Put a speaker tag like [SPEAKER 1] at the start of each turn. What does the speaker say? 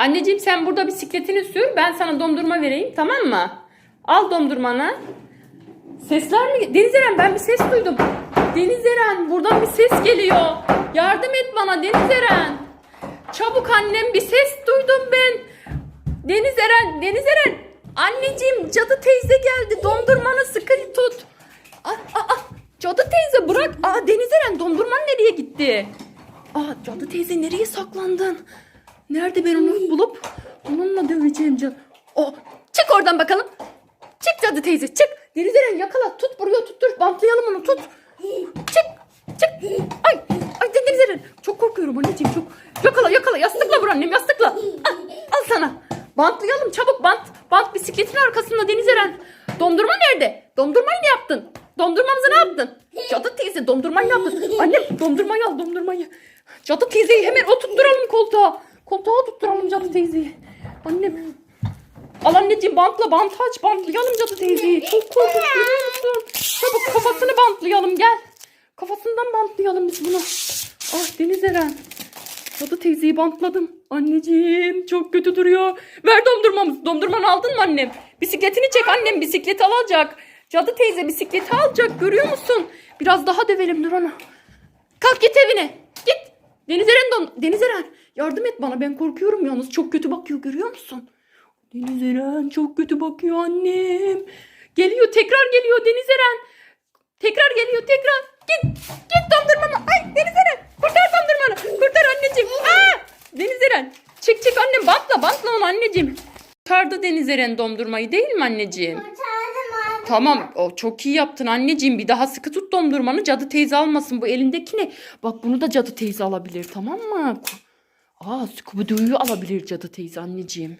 [SPEAKER 1] Anneciğim sen burada bisikletini sür. Ben sana dondurma vereyim tamam mı? Al dondurmanı. Sesler mi? Deniz Eren ben bir ses duydum. Deniz Eren buradan bir ses geliyor. Yardım et bana Deniz Eren. Çabuk annem bir ses duydum ben. Deniz Eren, Deniz Eren. Anneciğim cadı teyze geldi. Dondurmanı sıkı tut. Aa, aa, aa, cadı teyze bırak. Aa, Deniz Eren dondurman nereye gitti? Aa, cadı teyze nereye saklandın? Nerede ben onu bulup onunla döveceğim cadı. O, çık oradan bakalım. Çık cadı teyze çık. Deniz Eren yakala tut buraya tuttur. Bantlayalım onu tut. Çık çık. Ay ay Deniz Eren. Çok korkuyorum anneciğim çok. Yakala yakala yastıkla vur annem yastıkla. Al, al sana. Bantlayalım çabuk bant. Bant bisikletin arkasında Deniz Eren. Dondurma nerede? Dondurmayı ne yaptın? Dondurmamızı ne yaptın? Cadı teyze dondurmayı ne yaptın? Annem dondurmayı al dondurmayı. Cadı teyzeyi hemen oturtturalım koltuğa. Koltuğa oturtturalım cadı teyzeyi. Annem Al anneciğim bantla bant aç bantlayalım cadı teyzeyi. Çok korkunç görüyor musun? Çabuk kafasını bantlayalım gel. Kafasından bantlayalım biz bunu. Ah Deniz Eren. Cadı teyzeyi bantladım. Anneciğim çok kötü duruyor. Ver dondurmamızı. Dondurmanı aldın mı annem? Bisikletini çek annem bisikleti alacak. Cadı teyze bisikleti alacak görüyor musun? Biraz daha dövelim dur. Kalk git evine. Git. Deniz Eren don Deniz Eren yardım et bana ben korkuyorum yalnız çok kötü bakıyor görüyor musun? Deniz Eren çok kötü bakıyor annem. Geliyor tekrar geliyor Deniz Eren. Tekrar geliyor tekrar. Git git dondurmamı. Ay Deniz Eren kurtar dondurmanı. Kurtar anneciğim. Aa! Deniz Eren çek çek annem bantla bantla onu anneciğim. Kurtardı Deniz Eren dondurmayı değil mi anneciğim? Tamam o çok iyi yaptın anneciğim. Bir daha sıkı tut dondurmanı cadı teyze almasın. Bu elindeki ne? Bak bunu da cadı teyze alabilir tamam mı? Aa Scooby-Doo'yu alabilir cadı teyze anneciğim.